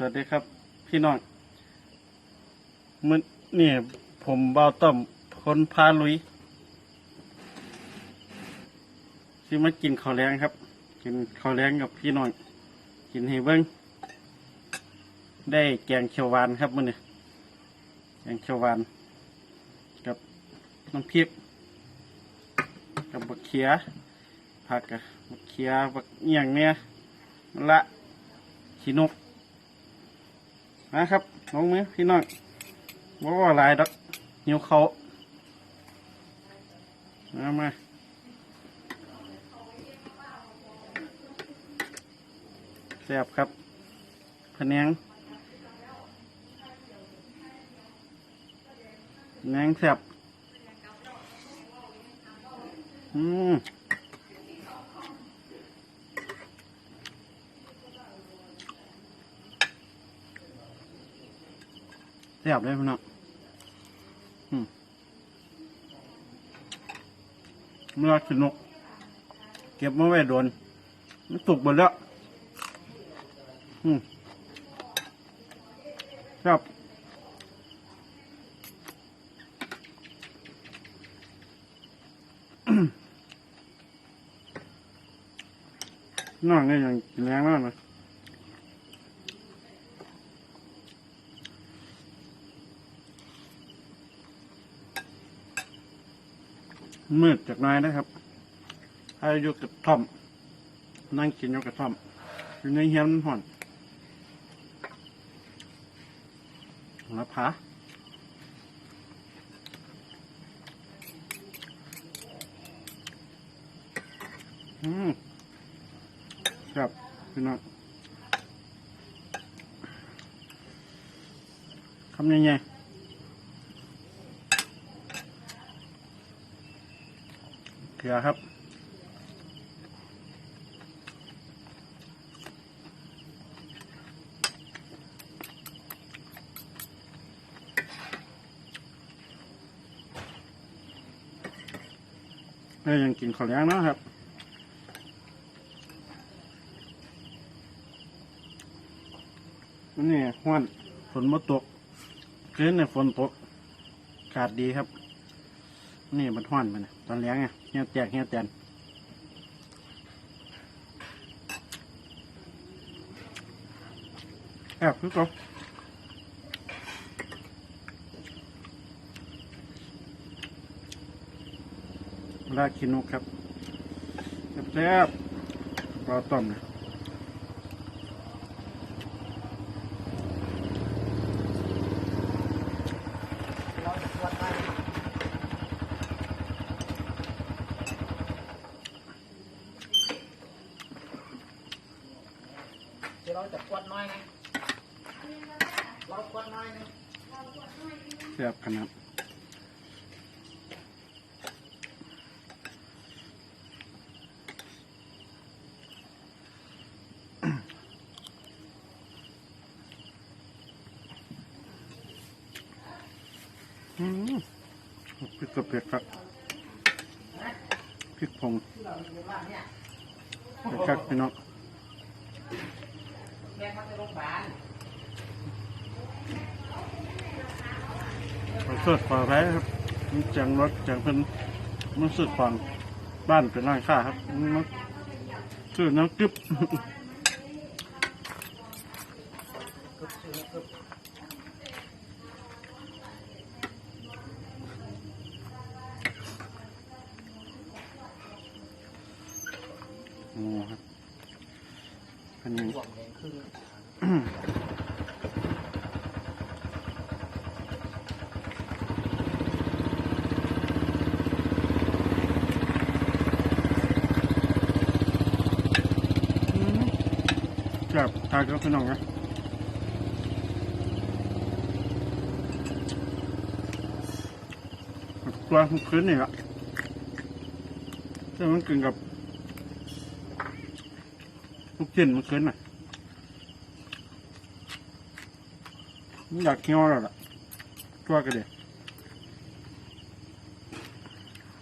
สวัสดีครับ พี่น้องมื้อนี่ผมเบาต้อมคนพาลุยที่มากินข้าวแรงครับ กินข้าวแรงกับพี่น้องกินให้เบิ้งได้แกงเขียวหวานครับมื้อนี้แกงเขียวหวาน กับน้ำพริกกับบักเขียผักกับบักเขียบักเอียงเนี่ยมะละขีนก นะครับลงมือพี่น้องว่าว่าลายดอกหิวเขามามาแซ่บครับพะแนงพะแนงแซ่บอืม ซ่บเลยพี่น้องเมื่อสนุก เก็บมาไว้โดนมันสุกหมดแล้วครับน้องนี่ยังกินแรงมากนะ มืดจากหนายนะครับให้อยู่กับท่อม นั่งกินอยู่กับท่อม อยู่ในเฮียนมันห่อนแล้วผาอืมครับพี่น้องคำยังไงเก ลือครับแล้ยังกินข้าวเลี้ยงนะครับ นี่ห้วนฝนมาตกเคืนเนี่ยฝนตก ขาดดีครับ นี่มันห้วนมันนะตอนเลี้ยงไงเหี้ยแตกเหี้ยแตนแอบคือเขาลาคินุกครับแซ่บปลาต้มนะ เดี๋ยวเราจะกวดน้อยนะเรากวดน้อยนึงแซ่บขนาดอืมพริกกระเผ็ดครับพริกผงไปครับพี่น้อง แม่เขาจะโรงพยาบาลขอโทษขออภัยครับมันจังรถจังเพิ่นมันสึกฟังบ้านเป็นร้านค้าครับมันคือน้ำกึบโอ้ครับอันนี้ห่วงแดง คือครับทากับสน้องนะกวางคืนนี่ละแต่มันกินกับลูกชิ้นมันคืนน่ะมัน อยากเคี้ยวแล้วล่ะตัวกันเดียว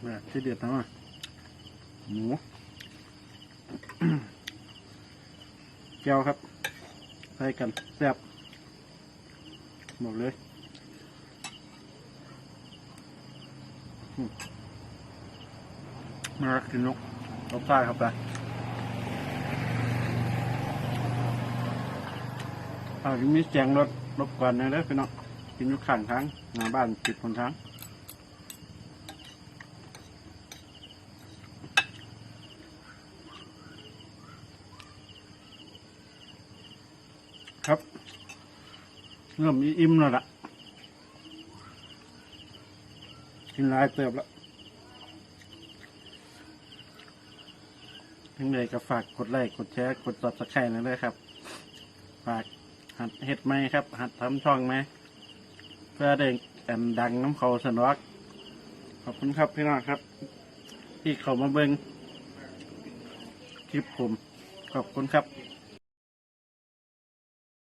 แบบที่เด็ดนะว่าหมูแก้วครับใส่กันแซ่บบอกเลยอืมมากินนกรสชาติครับไปอามีเสียงรถ รบกวนนะเด้อพี่น้องกินอยู่ข้างทางหน้าบ้านปิดคนทางครับ เริ่มอิ่มแล้วล่ะกินลายเติบแล้วทั้งเลยก็ฝากกดไลค์กดแชร์ กดซับสไครต์นะเลยครับ ฝาก หัดเฮ็ดไหมครับ หัดทำช่องไหมเพื่อได้แอนดังน้ำเขาสนวกขอบคุณครับพี่น้องครับ ที่เขามาเบิงคลิปผม ขอบคุณครับ